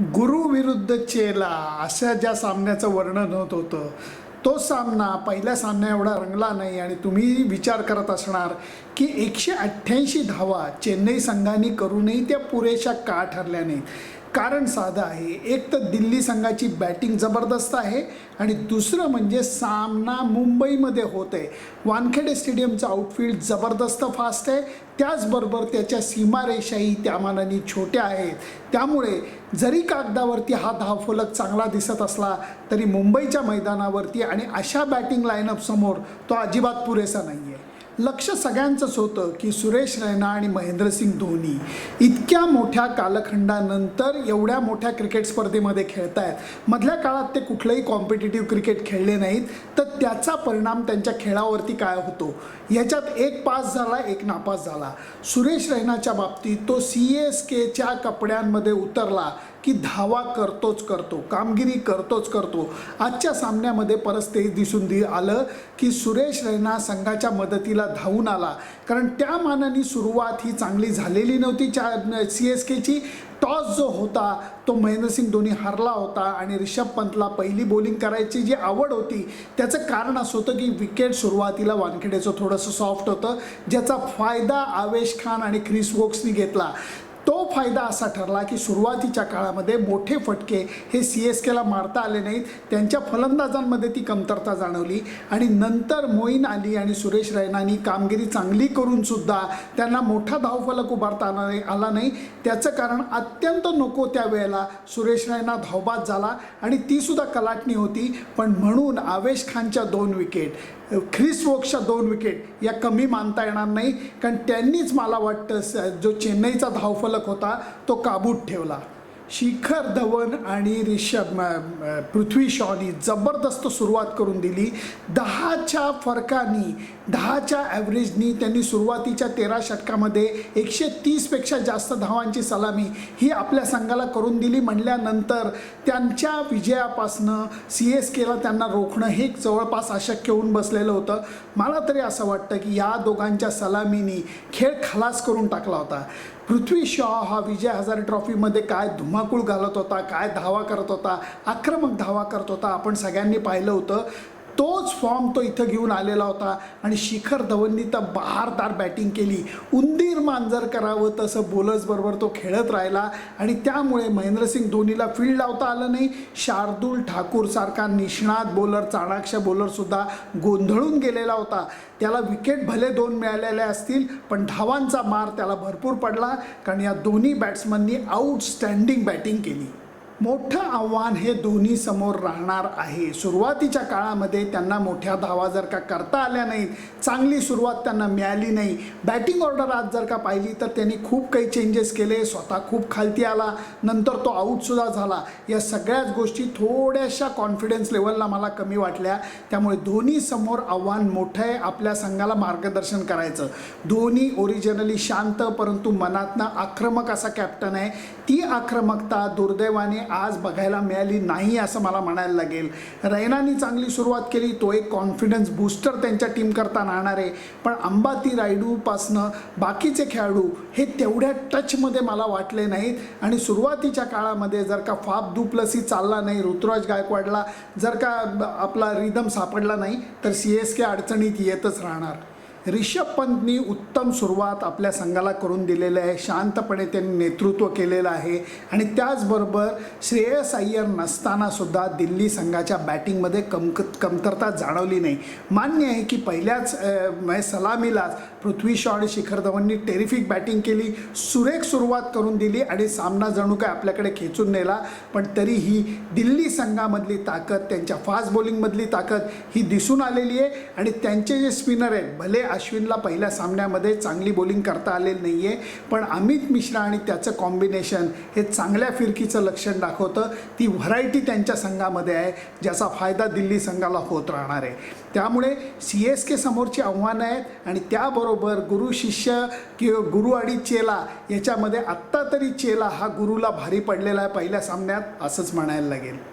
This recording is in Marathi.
गुरु विरुद्ध चेला अशा ज्या सामन्याचं वर्णन होत होतं तो सामना पहिल्या सामन्या एवढा रंगला नाही आणि तुम्ही विचार करत असणार की एकशे अठ्ठ्याऐंशी धावा चेन्नई संघाने करूनही त्या पुरेशा का ठरल्या नाहीत. कारण साधं आहे. एक तर दिल्ली संघाची बॅटिंग जबरदस्त आहे आणि दुसरं म्हणजे सामना मुंबईमध्ये होत आहे. वानखेडे स्टेडियमचं आउटफील्ड जबरदस्त फास्ट आहे. त्याचबरोबर त्याच्या सीमारेषाही त्या मानाने छोट्या आहेत. त्यामुळे जरी कागदावरती हा धावफलक चांगला दिसत असला तरी मुंबईच्या मैदानावरती आणि अशा बॅटिंग लाईनअपसमोर तो अजिबात पुरेसा नाही आहे लक्ष सगळ्यांचंच होतं की सुरेश रैना आणि महेंद्रसिंग धोनी इतक्या मोठ्या कालखंडानंतर एवढ्या मोठ्या क्रिकेट स्पर्धेमध्ये खेळत आहेत मधल्या काळात ते कुठलंही कॉम्पिटेटिव्ह क्रिकेट खेळले नाहीत तर त्याचा परिणाम त्यांच्या खेळावरती काय होतो? याच्यात एक पास झाला एक नापास झाला. सुरेश रैनाच्या बाबतीत तो सी एस केच्या कपड्यांमध्ये उतरला की धावा करतोच करतो कामगिरी करतोच करतो. आजच्या सामन्यामध्ये परत ते दिसून दि आलं की सुरेश रैना संघाच्या मदतीला धावून आला. कारण त्या मानाने सुरुवात ही चांगली झालेली नव्हती. चा सी एस केची टॉस जो होता तो महेंद्रसिंग धोनी हरला होता आणि रिषभ पंतला पहिली बॉलिंग करायची जी आवड होती त्याचं कारण असं होतं की विकेट सुरुवातीला वानखेडेचं थोडंसं सॉफ्ट होतं ज्याचा फायदा आवेश खान आणि क्रिस वोक्सनी घेतला. तो फायदा असा ठरला की सुरुवातीच्या काळामध्ये मोठे फटके हे सी एस केला मारता आले नाहीत. त्यांच्या फलंदाजांमध्ये ती कमतरता जाणवली आणि नंतर मोईन आली आणि सुरेश रैनानी कामगिरी चांगली करूनसुद्धा त्यांना मोठा धावफलक उभारता आला नाही आला नाही. त्याचं कारण अत्यंत नको त्या वेळेला सुरेश रैना धावबाद झाला आणि तीसुद्धा कलाटणी होती. पण म्हणून आवेश खानच्या दोन विकेट ख्रिस वोक्सच्या दोन विकेट या कमी मानता येणार नाही. कारण त्यांनीच मला वाटतं जो चेन्नईचा धावफलक होता तो काबूत ठेवला. शिखर धवन आणि रिषभ पृथ्वी शॉनी जबरदस्त सुरुवात करून दिली. दहाच्या फरकानी दहाच्या ॲव्हरेजनी त्यांनी सुरुवातीच्या तेरा षटकामध्ये एकशे तीसपेक्षा जास्त धावांची सलामी ही आपल्या संघाला करून दिली. म्हणल्यानंतर त्यांच्या विजयापासनं सी एस केला त्यांना रोखणं हे जवळपास अशक्य होऊन बसलेलं होतं. मला तरी असं वाटतं की या दोघांच्या सलामीनी खेळ खलास करून टाकला होता. पृथ्वी शॉ हा विजय हजारे ट्रॉफीमध्ये काय धुमाकूळ घालत होता काय धावा करत होता आक्रमक धावा करत होता आपण सगळ्यांनी पाहिलं होतं. तोच फॉर्म तो इथं घेऊन आलेला होता. आणि शिखर धवननी तर बहारदार बॅटिंग केली. उंदीर मांजर करावं तसं बोलर्सबरोबर तो खेळत राहिला. आणि त्यामुळे महेंद्रसिंग धोनीला फील्ड लावता आलं नाही. शार्दूल ठाकूर सारखा निष्णात बॉलर चाणाक्ष बॉलरसुद्धा गोंधळून गेलेला होता. त्याला विकेट भले दोन मिळालेले असतील पण धावांचा मार त्याला भरपूर पडला. कारण या दोन्ही बॅट्समननी आउटस्टँडिंग बॅटिंग केली. मोठं आव्हान हे दोन्ही समोर राहणार आहे. सुरुवातीच्या काळामध्ये त्यांना मोठ्या धावा जर का करता आल्या नाहीत चांगली सुरुवात त्यांना मिळाली नाही. बॅटिंग ऑर्डर आज जर का पाहिली तर त्यांनी खूप काही चेंजेस केले स्वतः खूप खालती आला नंतर तो आऊटसुद्धा झाला. या सगळ्याच गोष्टी थोड्याशा कॉन्फिडन्स लेवलला मला कमी वाटल्या. त्यामुळे दोन्ही समोर आव्हान मोठं आहे आपल्या संघाला मार्गदर्शन करायचं. धोनी ओरिजिनली शांत परंतु मनातनं आक्रमक असा कॅप्टन आहे. ती आक्रमकता दुर्दैवाने आज बघायला मिळाली नाही असं मला म्हणायला लागेल. रैनानी चांगली सुरुवात केली तो एक कॉन्फिडन्स बूस्टर त्यांच्या टीम करता राहणार आहे. पण अंबाती रायडूपासनं बाकीचे खेळाडू हे तेवढ्या टचमध्ये मला वाटले नाहीत. आणि सुरुवातीच्या काळामध्ये जर का फाप दुप्लसी चालला नाही ऋतुराज गायकवाडला जर का आपला रिदम सापडला नाही तर सी एस के अडचणीत येतच राहणार. रिषभ पंतनी उत्तम सुरुवात आपल्या संघाला करून दिलेलं आहे. शांतपणे त्यांनी नेतृत्व केलेलं आहे. आणि त्याचबरोबर श्रेयस अय्यर नसताना सुद्धा दिल्ली संघाच्या बॅटिंगमध्ये कमक कमतरता जाणवली नाही. मान्य आहे की पहिल्याच म्हणजे सलामीलाच पृथ्वी शॉ आणि शिखर धवननी टेरिफिक बॅटिंग केली. सुरेख सुरुवात करून दिली आणि सामना जणू काय आपल्याकडे खेचून नेला. पण तरीही दिल्ली संघामधली ताकद त्यांच्या फास्ट बॉलिंगमधली ताकद ही दिसून आलेली आहे. आणि त्यांचे जे स्पिनर आहेत भले अश्विनला पहिल्या सामन्यामध्ये चांगली बॉलिंग करता आलेली नाही आहे पण अमित मिश्रा आणि त्याचं कॉम्बिनेशन हे चांगल्या फिरकीचं लक्षण दाखवतं. ती व्हरायटी त्यांच्या संघामध्ये आहे ज्याचा फायदा दिल्ली संघाला होत राहणार आहे. त्यामुळे सी एस के समोरची आव्हानं आहेत आणि त्याबरोबर गुरु शिष्य किंवा गुरु आणि चेला याच्यामध्ये आत्ता तरी चेला हा गुरुला भारी पडलेला आहे पहिल्या सामन्यात असंच म्हणायला लागेल.